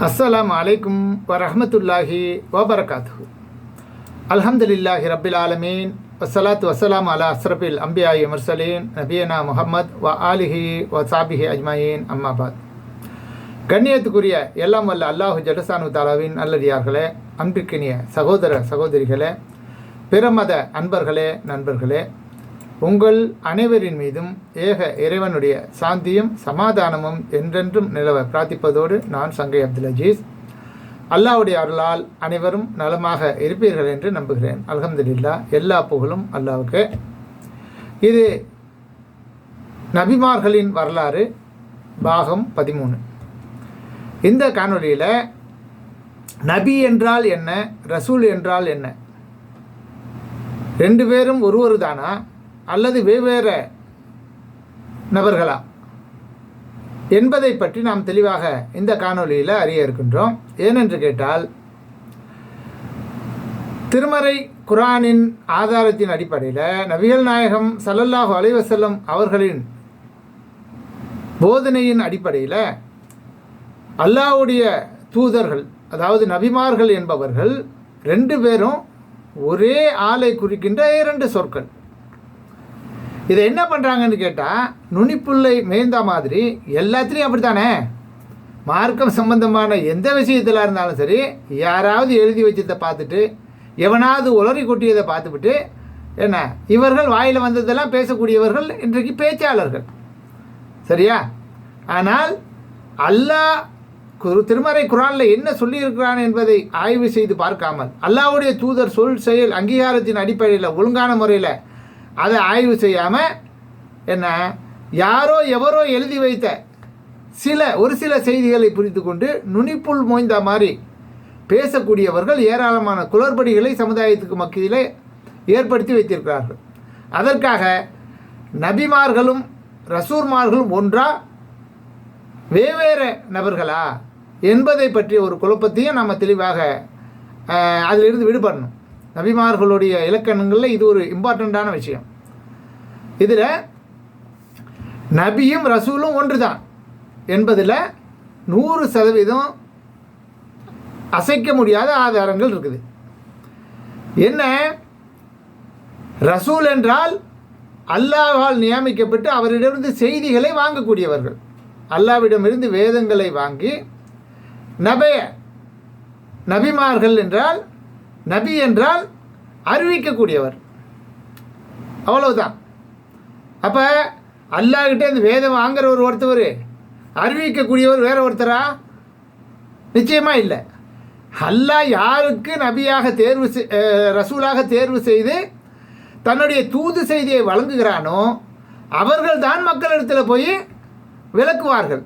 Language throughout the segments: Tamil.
அஸ்ஸலாம் அலைக்கும் வரஹமத்துல்லாஹி வபரகாத்து அல்ஹம்துலில்லாஹி ரபில் ஆலமீன். வசலாத் வசலாம் அலா அஸ்ரபில் அம்பியாயி முர்சலீன். நபியனா முஹம்மத் வ ஆலிஹி வ சாபிஹி அஜ்மாயின். அம்மாபாத் கண்ணியத்துக்குரிய எல்லாம் வல்ல அல்லாஹு ஜடசானு தாலாவின் நல்லடியார்களே அன்பிற்கினிய சகோதர சகோதரிகளே பிறமத அன்பர்களே நண்பர்களே உங்கள் அனைவரின் மீதும் ஏக இறைவனுடைய சாந்தியும் சமாதானமும் என்றென்றும் நிலவ பிரார்த்திப்பதோடு நான் சங்கை அப்துல் அஜீஸ். அல்லாவுடைய அருளால் அனைவரும் நலமாக இருப்பீர்கள் என்று நம்புகிறேன். அலகம்துல்லா எல்லா புகழும் அல்லாவுக்கு. இது நபிமார்களின் வரலாறு பாகம் பதிமூணு. இந்த காணொலியில் நபி என்றால் என்ன ரசூல் என்றால் என்ன? ரெண்டு பேரும் ஒருவர் தானா அல்லது வெவ்வேறு நபர்களா? என்பதை பற்றி நாம் தெளிவாக இந்த காணொலியில் அறிய இருக்கின்றோம். ஏனென்று கேட்டால் திருமறை குரானின் ஆதாரத்தின் அடிப்படையில் நபிகள் நாயகம் சல்லல்லாஹு அலைவசல்லம் அவர்களின் போதனையின் அடிப்படையில் அல்லாஹ்வுடைய தூதர்கள் அதாவது நபிமார்கள் என்பவர்கள் ரெண்டு பேரும் ஒரே ஆளை குறிக்கின்ற இரண்டு சொற்கள். இதை என்ன பண்ணுறாங்கன்னு கேட்டால் நுனிப்புள்ளை மேய்ந்தா மாதிரி எல்லாத்துலேயும் அப்படி தானே மார்க்கம் சம்பந்தமான எந்த விஷயத்தில் இருந்தாலும் சரி யாராவது எழுதி வச்சதை பார்த்துட்டு எவனாவது உளறி கொட்டியதை பார்த்துவிட்டு என்ன இவர்கள் வாயில் வந்ததெல்லாம் பேசக்கூடியவர்கள் இன்றைக்கு பேச்சாளர்கள். சரியா? ஆனால் அல்லாஹ் குரு திருமறை குரானில் என்ன சொல்லியிருக்கிறான் என்பதை ஆய்வு செய்து பார்க்காமல் அல்லாவுடைய தூதர் சொல் செயல் அங்கீகாரத்தின் அடிப்படையில் ஒழுங்கான முறையில் அதை ஆய்வு செய்யாமல் என்ன யாரோ எவரோ எழுதி வைத்த சில ஒரு சில செய்திகளை புரிந்து கொண்டு நுனிப்புள் மோய்ந்த மாதிரி பேசக்கூடியவர்கள் ஏராளமான குளறுபடிகளை சமுதாயத்துக்கு மத்தியில் ஏற்படுத்தி வைத்திருக்கிறார்கள். அதற்காக நபிமார்களும் ரசூர்மார்களும் ஒன்றா வெவ்வேறு நபர்களா என்பதை பற்றிய ஒரு குழப்பத்தையும் நம்ம தெளிவாக அதிலிருந்து விடுபடணும். நபிமார்களுடைய இலக்கணங்களில் இது ஒரு இம்பார்ட்டண்ட்டான விஷயம். இதில் நபியும் ரசூலும் ஒன்று தான் என்பதில் நூறு சதவீதம் அசைக்க முடியாத ஆதாரங்கள் இருக்குது. என்ன? ரசூல் என்றால் அல்லாஹால் நியமிக்கப்பட்டு அவரிடமிருந்து செய்திகளை வாங்கக்கூடியவர்கள். அல்லாவிடமிருந்து வேதங்களை வாங்கி நபைய நபிமார்கள் என்றால் நபி என்றால் அறிவிக்கக்கூடியவர். அவ்வளவுதான். அப்போ அல்லாஹ்கிட்ட இந்த வேதம் வாங்குறவர் ஒருத்தவர் அறிவிக்கக்கூடியவர் வேற ஒருத்தரா? நிச்சயமாக இல்லை. அல்லாஹ் யாருக்கு நபியாக தேர்வு செய்- ரசூலாக தேர்வு செய்து தன்னுடைய தூது செய்தியை வழங்குகிறானோ அவர்கள் தான் மக்களிடத்தில் போய் விளக்குவார்கள்.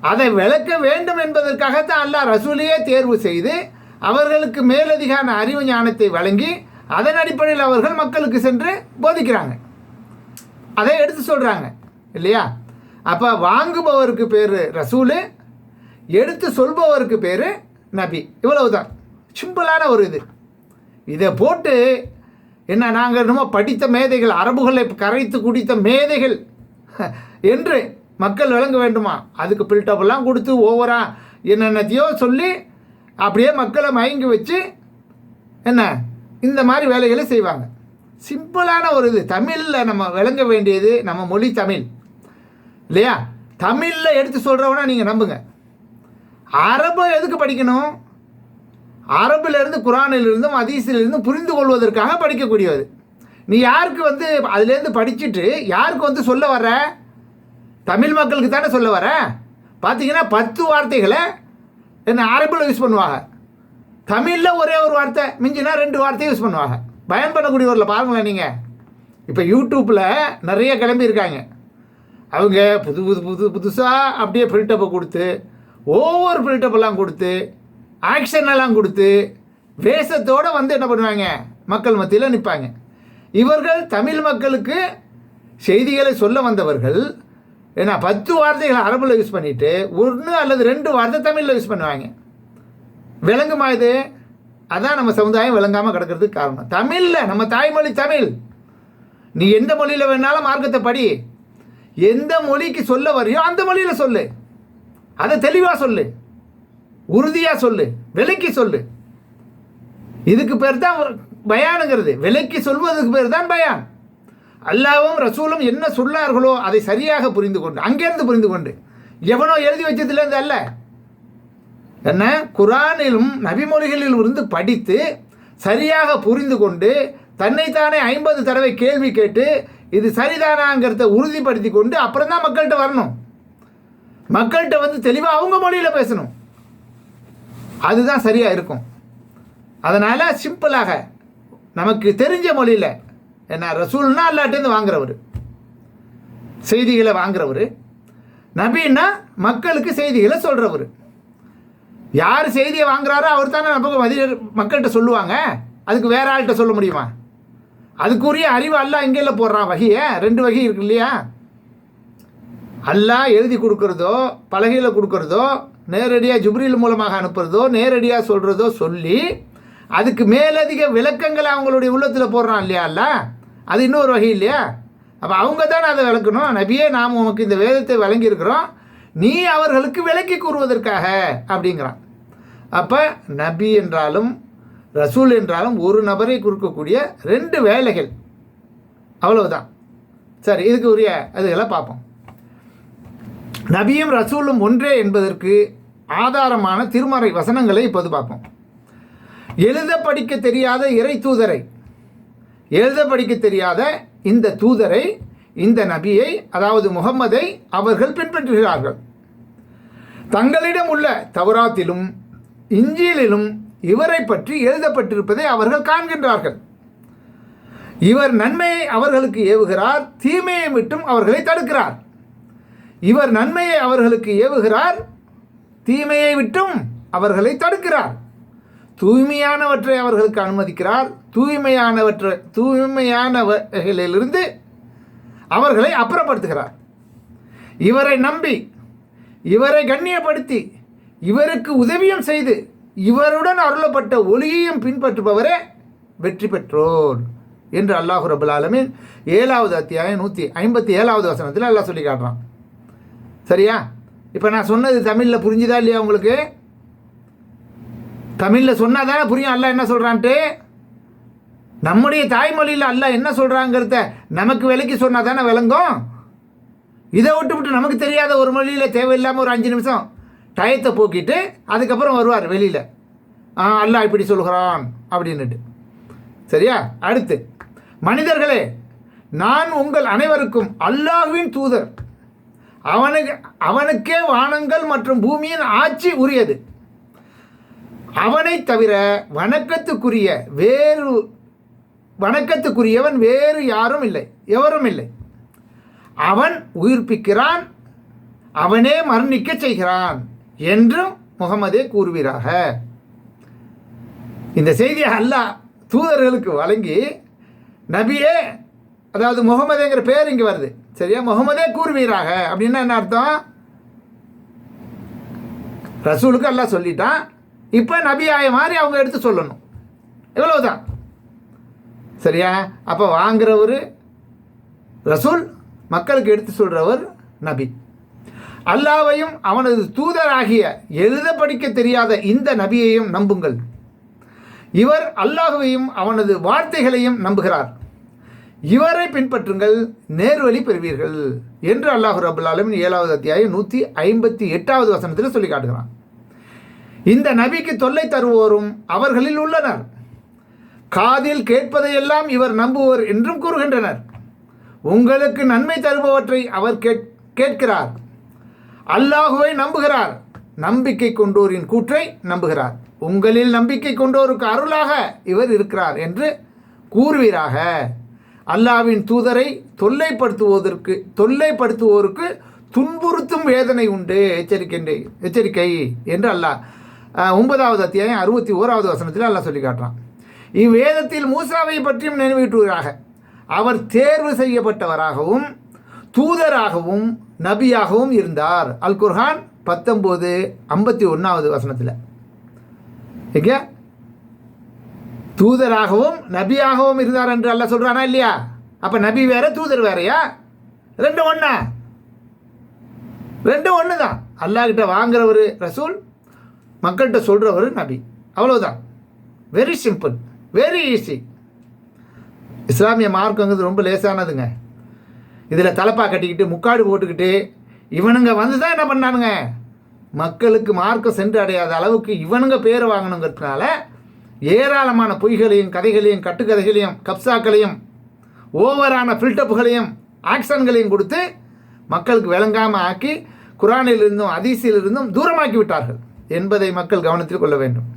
அதை விளக்க வேண்டும் என்பதற்காகத்தான் அல்லாஹ் ரசூலையே தேர்வு செய்து அவர்களுக்கு மேலதிகான அறிவு ஞானத்தை வழங்கி அதன் அடிப்படையில் அவர்கள் மக்களுக்கு சென்று போதிக்கிறாங்க. அதை எடுத்து சொல்கிறாங்க இல்லையா? அப்போ வாங்குபவருக்கு பேர் ரசூலு எடுத்து சொல்பவருக்கு பேர் நபி. இவ்வளவுதான். சிம்பிளான ஒரு இது. இதை போட்டு என்ன நாங்கள் என்னமோ படித்த மேதைகள் அரபுகளை கரைத்து குடித்த மேதைகள் என்று மக்கள் விளங்க வேண்டுமா? அதுக்கு பில்டப்லாம் கொடுத்து ஓவரா என்னென்னத்தையோ சொல்லி அப்படியே மக்களை மயங்கி வச்சு என்ன? இந்த மாதிரி வேலைகளை செய்வாங்க. சிம்பிளான ஒரு இது. தமிழில் நம்ம விளங்க வேண்டியது நம்ம மொழி தமிழ். இல்லையா? தமிழில் எடுத்து சொல்கிறவனா நீங்கள் நம்புங்க. அரபு எதுக்கு படிக்கணும்? அரபிலிருந்து குரானிலிருந்தும் அதீசிலிருந்தும் புரிந்து கொள்வதற்காக படிக்கக்கூடியது. நீ யாருக்கு வந்து அதுலேருந்து படிச்சுட்டு யாருக்கு வந்து சொல்ல வர தமிழ் மக்களுக்கு தானே சொல்ல வர பார்த்தீங்கன்னா பத்து வார்த்தைகளை என்ன அரபில் யூஸ் பண்ணுவாங்க. தமிழில் ஒரே ஒரு வார்த்தை மிஞ்சினா ரெண்டு வார்த்தையை யூஸ் பண்ணுவாங்க. பயன் பண்ணக்கூடியவரில் பாருங்களேன் நீங்கள் இப்போ யூடியூப்பில் நிறைய கிளம்பி இருக்காங்க. அவங்க புது புது புது புதுசாக அப்படியே ஃபில்டப்பை கொடுத்து ஒவ்வொரு பில்டப்பெல்லாம் கொடுத்து ஆக்ஷனெல்லாம் கொடுத்து வேஷத்தோடு வந்து என்ன பண்ணுவாங்க? மக்கள் மத்தியில் நிற்பாங்க இவர்கள் தமிழ் மக்களுக்கு செய்திகளை சொல்ல வந்தவர்கள் ஏன்னா பத்து வார்த்தைகளை அரபில் யூஸ் பண்ணிட்டு ஒன்று அல்லது ரெண்டு வார்த்தை தமிழில் யூஸ் பண்ணுவாங்க. விளங்குமா இது? அதான் நம்ம சமுதாயம் விளங்காமல் கிடக்கிறதுக்கு காரணம். தமிழில் நம்ம தாய்மொழி தமிழ். நீ எந்த மொழியில் வேணாலும் மார்க்கத்தை படி. எந்த மொழிக்கு சொல்ல வரையோ அந்த மொழியில் சொல்லு. அதை தெளிவாக சொல்லு. உறுதியாக சொல்லு. விலைக்கு சொல்லு. இதுக்கு பேர் தான் பயானுங்கிறது. விலைக்கு சொல்வதுக்கு பேர் தான் பயான். அல்லாவும் ரசூலும் என்ன சொன்னார்களோ அதை சரியாக புரிந்து கொண்டு அங்கேருந்து புரிந்து கொண்டு. எவனோ எழுதி வச்சதுலேருந்து அல்ல. என்ன? குரானிலும் நபிமொழிகளில் இருந்து படித்து சரியாக புரிந்து கொண்டு தன்னைத்தானே ஐம்பது தடவை கேள்வி கேட்டு இது சரிதானாங்கிறத உறுதிப்படுத்தி கொண்டு அப்புறம் தான் மக்கள்கிட்ட வரணும். மக்கள்கிட்ட வந்து தெளிவாக அவங்க மொழியில் பேசணும். அதுதான் சரியாக இருக்கும். அதனால் சிம்பிளாக நமக்கு தெரிஞ்ச மொழியில் என்ன ரசூல்னா அல்லாட்டேருந்து வாங்குறவர். செய்திகளை வாங்குறவர். நபின்னா மக்களுக்கு செய்திகளை சொல்கிறவர் யார் செய்தியை வாங்குறாரோ அவர் தானே நமக்கு மதிய மக்கள்கிட்ட சொல்லுவாங்க. அதுக்கு வேற ஆள்கிட்ட சொல்ல முடியுமா? அதுக்குரிய அறிவு அல்லாஹ் எங்கேல போடுறான். வகையை ரெண்டு வகை இருக்கு இல்லையா? அல்லா எழுதி கொடுக்குறதோ பலகையில் கொடுக்குறதோ நேரடியாக ஜுப்ரில் மூலமாக அனுப்புறதோ நேரடியாக சொல்கிறதோ சொல்லி அதுக்கு மேலதிக விளக்கங்களை அவங்களுடைய உள்ளத்தில் போடுறான் இல்லையா அல்ல அது இன்னொரு வகை இல்லையா? அப்போ அவங்க தானே அதை விளக்கணும். நபியே நாம் உனக்கு இந்த வேதத்தை வழங்கியிருக்கிறோம். நீ அவர்களுக்கு விளக்கி கூறுவதற்காக அப்படிங்கிறான். அப்போ நபி என்றாலும் ரசூல் என்றாலும் ஒரு நபரை கொடுக்கக்கூடிய ரெண்டு வேலைகள். அவ்வளவுதான். சரி இதுக்கு உரிய அதுகளை பார்ப்போம். நபியும் ரசூலும் ஒன்றே என்பதற்கு ஆதாரமான திருமறை வசனங்களை இப்போது பார்ப்போம். எழுத படிக்க தெரியாத இறை தூதரை எழுத படிக்க தெரியாத இந்த தூதரை இந்த நபியை அதாவது முகம்மதை அவர்கள் பின்பற்றுகிறார்கள். தங்களிடம் உள்ள தவராத்திலும் இஞ்சியிலும் இவரை பற்றி எழுதப்பட்டிருப்பதை அவர்கள் காண்கின்றார்கள். இவர் நன்மையை அவர்களுக்கு ஏவுகிறார் தீமையை விட்டும் அவர்களை தடுக்கிறார். இவர் நன்மையை அவர்களுக்கு ஏவுகிறார் தீமையை விட்டும் அவர்களை தடுக்கிறார். தூய்மையானவற்றை அவர்களுக்கு அனுமதிக்கிறார். தூய்மையானவற்றை தூய்மையானவர்களிலிருந்து அவர்களை அப்புறப்படுத்துகிறார். இவரை நம்பி இவரை கண்ணியப்படுத்தி இவருக்கு உதவியும் செய்து இவருடன் அருளப்பட்ட ஒளியையும் பின்பற்றுபவரே வெற்றி பெற்றோர் என்று அல்லாஹு ரபுல் ஆலமின் ஏழாவது அத்தியாயம் நூற்றி ஐம்பத்தி ஏழாவது வசனத்தில் அல்லாஹ் சொல்லி காட்டுறான். சரியா? இப்போ நான் சொன்னது தமிழில் புரிஞ்சுதா இல்லையா உங்களுக்கு? தமிழில் சொன்னால் தானே புரியும் அல்ல என்ன சொல்கிறான்ட்டு நம்முடைய தாய்மொழியில் அல்லாஹ் என்ன சொல்கிறாங்கிறத நமக்கு விலைக்கு சொன்னால் தானே விளங்கும்? இதை விட்டு விட்டு நமக்கு தெரியாத ஒரு மொழியில் தேவையில்லாமல் ஒரு அஞ்சு நிமிஷம் டயத்தை போக்கிட்டு அதுக்கப்புறம் வருவார் வெளியில். ஆ அல்லாஹ் இப்படி சொல்கிறான் அப்படின்னுட்டு. சரியா? அடுத்து மனிதர்களே நான் உங்கள் அனைவருக்கும் அல்லாஹ்வின் தூதர். அவனுக்கு அவனுக்கே வானங்கள் மற்றும் பூமியின் ஆட்சி உரியது. அவனை தவிர வணக்கத்துக்குரிய வேறு வணக்கத்துக்குரியவன் வேறு யாரும் இல்லை எவரும் இல்லை. அவன் உயிர்ப்பிக்கிறான் அவனே மரணிக்க செய்கிறான் என்றும் முகமதே கூறுவீராக. இந்த செய்தியை அல்லாஹ் தூதர்களுக்கு வழங்கி நபியே அதாவது முகமதுங்கிற பேர் இங்கே வருது. சரியா? முகமதே கூறுவீராக. அப்படின்னா என்ன அர்த்தம்? ரசூலுக்கு அல்லாஹ் சொல்லிட்டான் இப்போ நபியாய மாதிரி அவங்க எடுத்து சொல்லணும். இவ்வளவுதான் சரியா? அப்போ வாங்குறவர் ரசூல் மக்களுக்கு எடுத்து சொல்கிறவர் நபி. அல்லாவையும் அவனது தூதராகிய எழுத படிக்க தெரியாத இந்த நபியையும் நம்புங்கள். இவர் அல்லாஹுவையும் அவனது வார்த்தைகளையும் நம்புகிறார். இவரை பின்பற்றுங்கள் நேர்வழி பெறுவீர்கள் என்று அல்லாஹு ரபுல்லாலும் ஏழாவது அத்தியாயம் நூற்றி ஐம்பத்தி எட்டாவது வசனத்தில் சொல்லி காட்டுகிறான். இந்த நபிக்கு தொல்லை தருவோரும் அவர்களில் உள்ளனர். காதில் கேட்பதையெல்லாம் இவர் நம்புவோர் என்றும் கூறுகின்றனர். உங்களுக்கு நன்மை தருபவற்றை அவர் கேட் கேட்கிறார். அல்லாஹுவை நம்புகிறார். நம்பிக்கை கொண்டோரின் கூற்றை நம்புகிறார். உங்களில் நம்பிக்கை கொண்டோருக்கு அருளாக இவர் இருக்கிறார் என்று கூறுவீராக. அல்லாவின் தூதரை தொல்லைப்படுத்துவதற்கு தொல்லைப்படுத்துவோருக்கு துன்புறுத்தும் வேதனை உண்டு. எச்சரிக்கை எச்சரிக்கை என்று அல்லாஹ் ஒன்பதாவது அத்தியாயம் அறுபத்தி ஓராவது வசனத்தில் எல்லாம் சொல்லி காட்டுறான். இவ்வேதத்தில் மூசாவை பற்றியும் நினைவூட்டுவதாக அவர் தேர்வு செய்யப்பட்டவராகவும் தூதராகவும் நபியாகவும் இருந்தார். அல் குர்ஹான் பத்தொம்போது ஐம்பத்தி ஒன்றாவது வசனத்தில். ஓகே தூதராகவும் நபியாகவும் இருந்தார் என்று அல்லாஹ் சொல்கிறானா இல்லையா? அப்போ நபி வேற தூதர் வேறயா? ரெண்டு ஒன்றா ரெண்டும் ஒன்று தான் அல்லாஹ்கிட்ட வாங்குறவர் ரசூல் மக்கள்கிட்ட சொல்கிறவர் நபி. அவ்வளோதான் வெரி சிம்பிள் வெரி ஈஸி இஸ்லாமிய மார்க்கங்கிறது ரொம்ப லேசானதுங்க. இதில் தலைப்பாக கட்டிக்கிட்டு முக்காடு போட்டுக்கிட்டு இவனுங்க வந்து தான் என்ன பண்ணானுங்க? மக்களுக்கு மார்க்கம் சென்று அடையாத அளவுக்கு இவனுங்க பேர் வாங்கணுங்கிறதுனால ஏராளமான பொய்களையும் கதைகளையும் கட்டுக்கதைகளையும் கப்சாக்களையும் ஓவரான ஃபில்டப்புகளையும் ஆக்ஷன்களையும் கொடுத்து மக்களுக்கு விளங்காமல் ஆக்கி குரானிலிருந்தும் அதிசியிலிருந்தும் தூரமாக்கி விட்டார்கள். என்பதை மக்கள் கவனத்தில் கொள்ள வேண்டும்.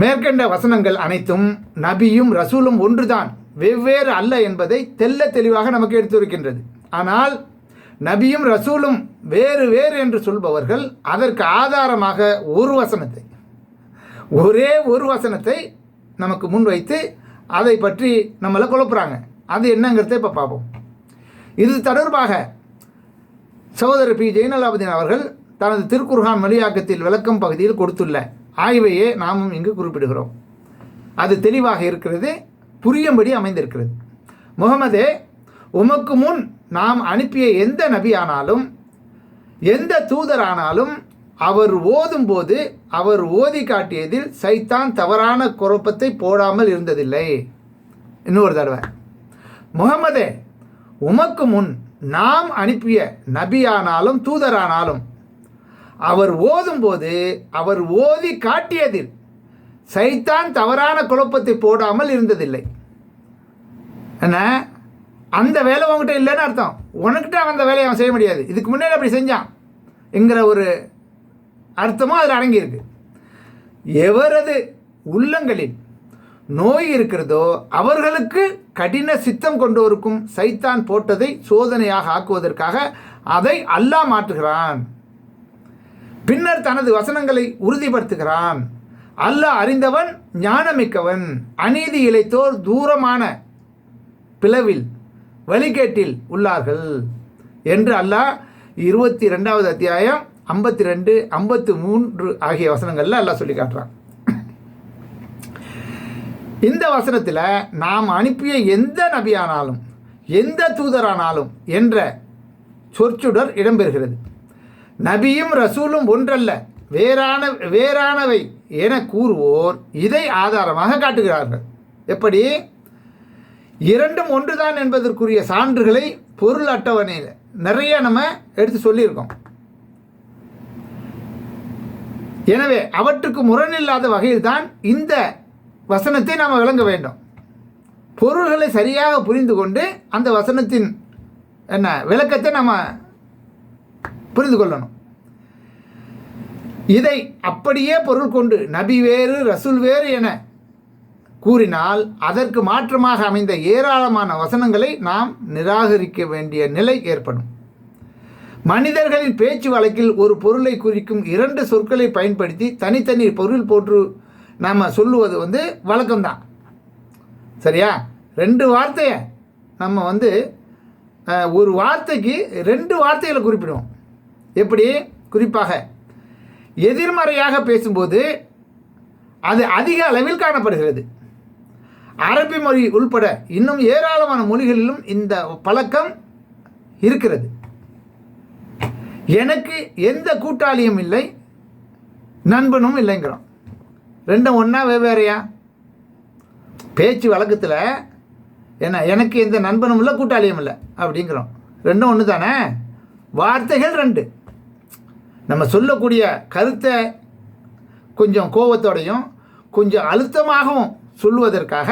மேற்கண்ட வசனங்கள் அனைத்தும் நபியும் ரசூலும் ஒன்றுதான். வெவ்வேறு அல்ல என்பதை தெல்ல தெளிவாக நமக்கு எடுத்துரைக்கின்றது. ஆனால் நபியும் ரசூலும் வேறு வேறு என்று சொல்பவர்கள் அதற்கு ஆதாரமாக ஒரு வசனத்தை ஒரே ஒரு வசனத்தை நமக்கு முன்வைத்து அதை பற்றி நம்மளை குழப்புறாங்க. அது என்னங்கிறத இப்போ பார்ப்போம். இது தொடர்பாக சகோதரர் பி. ஜெயலலாபதின் அவர்கள் தனது திருக்குர்ஹான் மொழியாக்கத்தில் விளக்கம் பகுதியில் கொடுத்துள்ள ஆய்வையே நாமும் இங்கு குறிப்பிடுகிறோம். அது தெளிவாக இருக்கிறது புரியும்படி அமைந்திருக்கிறது. முகமதே உமக்கு முன் நாம் அனுப்பிய எந்த நபியானாலும் எந்த தூதரானாலும் அவர் ஓதும்போது அவர் ஓதி காட்டியதில் சைத்தான் தவறான குழப்பத்தை போடாமல் இருந்ததில்லை. இன்னொரு தடவை. முகமதே உமக்கு முன் நாம் அனுப்பிய நபியானாலும் தூதரானாலும் அவர் ஓதும்போது அவர் ஓதி காட்டியதில் சைத்தான் தவறான குழப்பத்தை போடாமல் இருந்ததில்லை. என்ன? அந்த வேலை உங்ககிட்ட இல்லைன்னு அர்த்தம். உனக்கிட்ட அவன் அந்த வேலையை அவன் செய்ய முடியாது. இதுக்கு முன்னாடி அப்படி செஞ்சான். என்கிற ஒரு அர்த்தமும் அதில் அடங்கியிருக்கு. எவரது உள்ளங்களில் நோய் இருக்கிறதோ அவர்களுக்கு கடின சித்தம் கொண்டோருக்கும் சைத்தான் போட்டதை சோதனையாக ஆக்குவதற்காக அதை அல்லாஹ் மாற்றுகிறான். பின்னர் தனது வசனங்களை உறுதிப்படுத்துகிறான். அல்லாஹ் அறிந்தவன் ஞானமிக்கவன். அநீதி இழைத்தோர் தூரமான பிளவில் வழிகேட்டில் உள்ளார்கள் என்று அல்லாஹ் இருபத்தி ரெண்டாவது அத்தியாயம் ஐம்பத்தி ரெண்டு ஐம்பத்து மூன்று ஆகிய வசனங்களில் அல்லாஹ் சொல்லி காட்டுறான். இந்த வசனத்தில் நாம் அனுப்பிய எந்த நபியானாலும் எந்த தூதரானாலும் என்ற சொற்சுடர் இடம்பெறுகிறது. நபியும் ரசூலும் ஒன்றல்ல. வேறான வேறானவை என கூறுவோர் இதை ஆதாரமாக காட்டுகிறார்கள். எப்படி? இரண்டும் ஒன்றுதான் என்பதற்குரிய சான்றுகளை பொருள் அட்டவணையில் நிறைய நம்ம எடுத்து சொல்லியிருக்கோம். எனவே அவற்றுக்கு முரணில்லாத வகையில் தான் இந்த வசனத்தை நாம் விளங்க வேண்டும். பொருள்களை சரியாக புரிந்து கொண்டு அந்த வசனத்தின் என்ன விளக்கத்தை நம்ம புரிந்து கொள்ளணும் இதை அப்படியே பொருள் கொண்டு நபி வேறு ரசூல் வேறு என கூறினால் அதற்கு மாற்றமாக அமைந்த ஏராளமான வசனங்களை நாம் நிராகரிக்க வேண்டிய நிலை ஏற்படும். மனிதர்களின் பேச்சு வழக்கில் ஒரு பொருளை குறிக்கும் இரண்டு சொற்களை பயன்படுத்தி தனித்தனி பொருள் போற்று நாம் சொல்லுவது வந்து வழக்கம்தான். சரியா? ரெண்டு வார்த்தையை நம்ம வந்து ஒரு வார்த்தைக்கு ரெண்டு வார்த்தைகளை குறிப்பிடுவோம். எப்படி? குறிப்பாக எதிர்மறையாக பேசும்போது அது அதிக அளவில் காணப்படுகிறது. அரபி மொழி உள்பட இன்னும் ஏராளமான மொழிகளிலும் இந்த பழக்கம் இருக்கிறது. எனக்கு எந்த கூட்டாளியும் இல்லை நண்பனும் இல்லைங்கிறோம். ரெண்டும் ஒன்றா வெவ்வேறையா பேச்சு வழக்கத்தில் என்ன எனக்கு எந்த நண்பனும் இல்லை கூட்டாளியும் இல்லை அப்படிங்கிறோம். ரெண்டும் ஒன்று தானே வார்த்தைகள் ரெண்டு. நம்ம சொல்லக்கூடிய கருத்தை கொஞ்சம் கோபத்தோடையும் கொஞ்சம் அழுத்தமாகவும் சொல்லுவதற்காக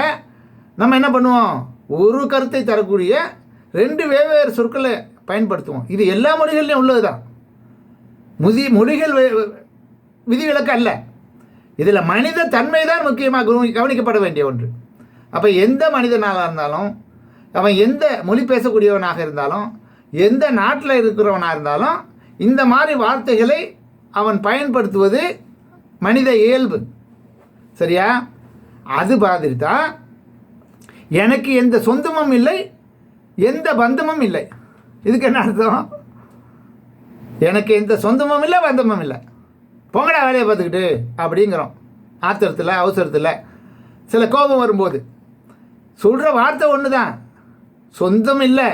நம்ம என்ன பண்ணுவோம்? ஒரு கருத்தை தரக்கூடிய ரெண்டு வெவ்வேறு சொற்களை பயன்படுத்துவோம். இது எல்லா மொழிகள்லையும் உள்ளது தான் முதி மொழிகள் விதிவிலக்கு அல்ல. இதில் மனித தன்மை தான் முக்கியமாக கவனிக்கப்பட வேண்டிய ஒன்று. அப்போ எந்த மனிதனாக இருந்தாலும் அவன் எந்த மொழி பேசக்கூடியவனாக இருந்தாலும் எந்த நாட்டில் இருக்கிறவனாக இருந்தாலும் இந்த மாதிரி வார்த்தைகளை அவன் பயன்படுத்துவது மனித இயல்பு. சரியா? அது மாதிரி தான் எனக்கு எந்த சொந்தமும் இல்லை எந்த பந்தமும் இல்லை. இதுக்கு என்ன அர்த்தம்? எனக்கு எந்த சொந்தமும் இல்லை பந்தமும் இல்லை. போங்கடா வேலையை பார்த்துக்கிட்டு அப்படிங்கிறோம். ஆத்திரத்தில் அவசரத்தில் சில கோபம் வரும்போது. சொல்கிற வார்த்தை ஒன்று தான் சொந்தம் இல்லை.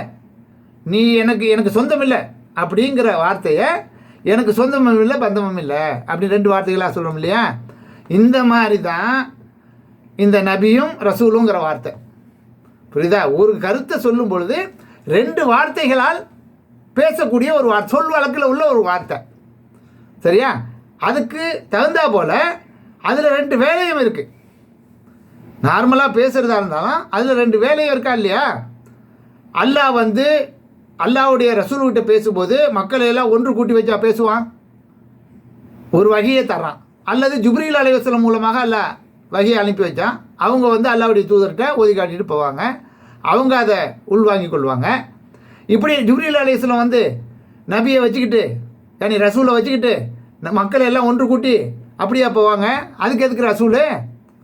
நீ எனக்கு எனக்கு சொந்தம் இல்லை. அப்படிங்கிற வார்த்தையை எனக்கு சொந்தமும் இல்லை பந்தமும் இல்லை. அப்படி ரெண்டு வார்த்தைகளாக சொல்கிறோம் இல்லையா? இந்த மாதிரி தான் இந்த நபியும் ரசூலுங்கிற வார்த்தை. புரியுதா? ஒரு கருத்தை சொல்லும் பொழுது ரெண்டு வார்த்தைகளால் பேசக்கூடிய ஒரு வார்த்தை சொல் வழக்கில் உள்ள ஒரு வார்த்தை. சரியா? அதுக்கு தகுந்தா போல் அதில் ரெண்டு வேலையும் இருக்குது நார்மலாக பேசுகிறதா இருந்தாலும் அதில் ரெண்டு வேலையும் இருக்கா இல்லையா? அல்லாஹ் வந்து அல்லாவுடைய ரசூல்கிட்ட பேசும்போது மக்களை எல்லாம் ஒன்று கூட்டி வச்சா பேசுவான்? ஒரு வகையை தர்றான். அல்லது ஜுப்ரீல் அலைவசலம் மூலமாக அல்ல வகையை அனுப்பி வச்சான். அவங்க வந்து அல்லாவுடைய தூதர்கிட்ட ஒதுக்கி காட்டிட்டு போவாங்க. அவங்க அதை உள்வாங்கி கொள்வாங்க. இப்படி ஜுப்ரீல் அலைவசலம் வந்து நபியை வச்சுக்கிட்டு யானி ரசூலை வச்சுக்கிட்டு மக்களை எல்லாம் ஒன்று கூட்டி அப்படியா போவாங்க? அதுக்கு எதுக்கு ரசூலு?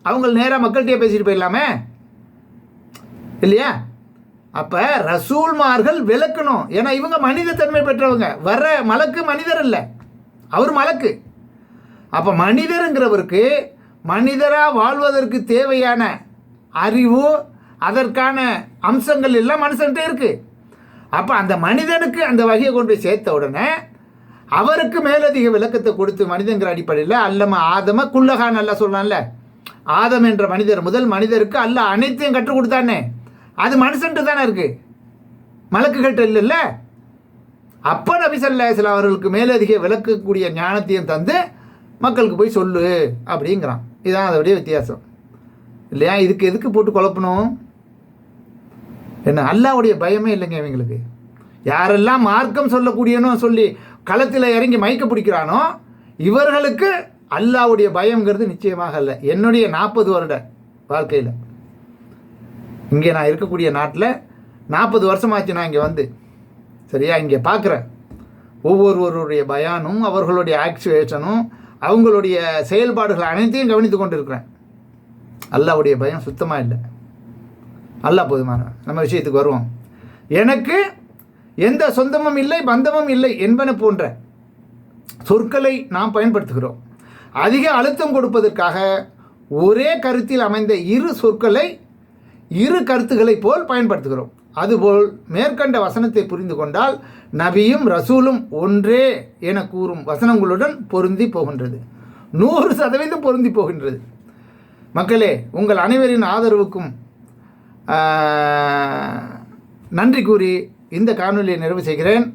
அவங்க நேராக மக்கள்கிட்டயே பேசிட்டு போயிடலாமே? இல்லையா? அப்போ ரசூல்மார்கள் விளக்கணும். ஏன்னா இவங்க மனித தன்மை பெற்றவங்க. வர்ற மலக்கு மனிதர் இல்லை அவர் மலக்கு. அப்போ மனிதருங்கிறவருக்கு மனிதராக வாழ்வதற்கு தேவையான அறிவு அதற்கான அம்சங்கள் எல்லாம் மனுஷன்கிட்ட இருக்குது அப்போ அந்த மனிதனுக்கு அந்த வகையை கொண்டு போய் சேர்த்த உடனே அவருக்கு மேலதிக விளக்கத்தை கொடுத்து மனிதங்கிற அடிப்படையில் அல்லம ஆதம குல்லகான் அல்ல சொல்றான்ல ஆதம் என்ற மனிதர் முதல் மனிதருக்கு அல்ல அனைத்தையும் கற்றுக் கொடுத்தானே. அது மனுஷன்ட்டு தானே இருக்கு. மலக்குகள்கிட்ட இல்லைல்ல? அப்போ நபி ஸல்லல்லாஹு அவர்களுக்கு மேலதிக விளக்கக்கூடிய ஞானத்தையும் தந்து மக்களுக்கு போய் சொல்லு அப்படிங்கிறான். இதுதான் அதோடைய வித்தியாசம். இல்லையா? இதுக்கு எதுக்கு போட்டு குழப்பணும்? என்ன அல்லாவுடைய பயமே இல்லைங்க இவங்களுக்கு. யாரெல்லாம் மார்க்கம் சொல்லக்கூடியனோ சொல்லி களத்தில் இறங்கி மயக்க பிடிக்கிறானோ இவர்களுக்கு அல்லாவுடைய பயங்கிறது நிச்சயமாக இல்லை என்னுடைய நாற்பது வருட வாழ்க்கையில். இங்கே நான் இருக்கக்கூடிய நாட்டில் நாற்பது வருஷமாச்சு நான் இங்கே வந்து. சரியா? இங்கே பார்க்குறேன் ஒவ்வொருவருடைய பயானும் அவர்களுடைய ஆக்சுவேஷனும் அவங்களுடைய செயல்பாடுகள் அனைத்தையும் கவனித்து கொண்டு இருக்கிறேன் அல்லாவுடைய பயம் சுத்தமாக இல்லை. அல்லாஹ் போதுமான நம்ம விஷயத்துக்கு வருவோம். எனக்கு எந்த சொந்தமும் இல்லை பந்தமும் இல்லை என்பன போன்ற சொற்களை நாம் பயன்படுத்துகிறோம். அதிக அழுத்தம் கொடுப்பதற்காக ஒரே கருத்தில் அமைந்த இரு சொற்களை இரு கருத்துக்களைப் போல் பயன்படுத்துகிறோம். அதுபோல் மேற்கண்ட வசனத்தை புரிந்து கொண்டால் நபியும் ரசூலும் ஒன்றே என கூறும் வசனங்களுடன் பொருந்தி போகின்றது. நூறு சதவீதம் பொருந்தி போகின்றது. மக்களே உங்கள் அனைவரின் ஆதரவுக்கும் நன்றி கூறி இந்த காணொலியை நிறைவு செய்கிறேன்.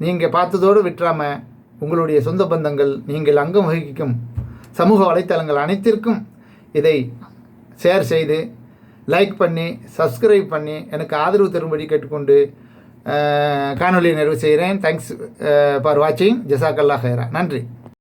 நீங்கள் பார்த்ததோடு விற்றாமல் உங்களுடைய சொந்த பந்தங்கள் நீங்கள் அங்கம் வகிக்கும் சமூக வலைத்தளங்கள் அனைத்திற்கும் இதை ஷேர் செய்து லைக் பண்ணி சப்ஸ்கிரைப் பண்ணி எனக்கு ஆதரவு தரும்படி கேட்டுக்கொண்டு காணொலியை நிறைவு செய்கிறேன். தேங்க்ஸ் ஃபார் வாட்சிங் ஜசாக்கல்லா ஹைரா. நன்றி.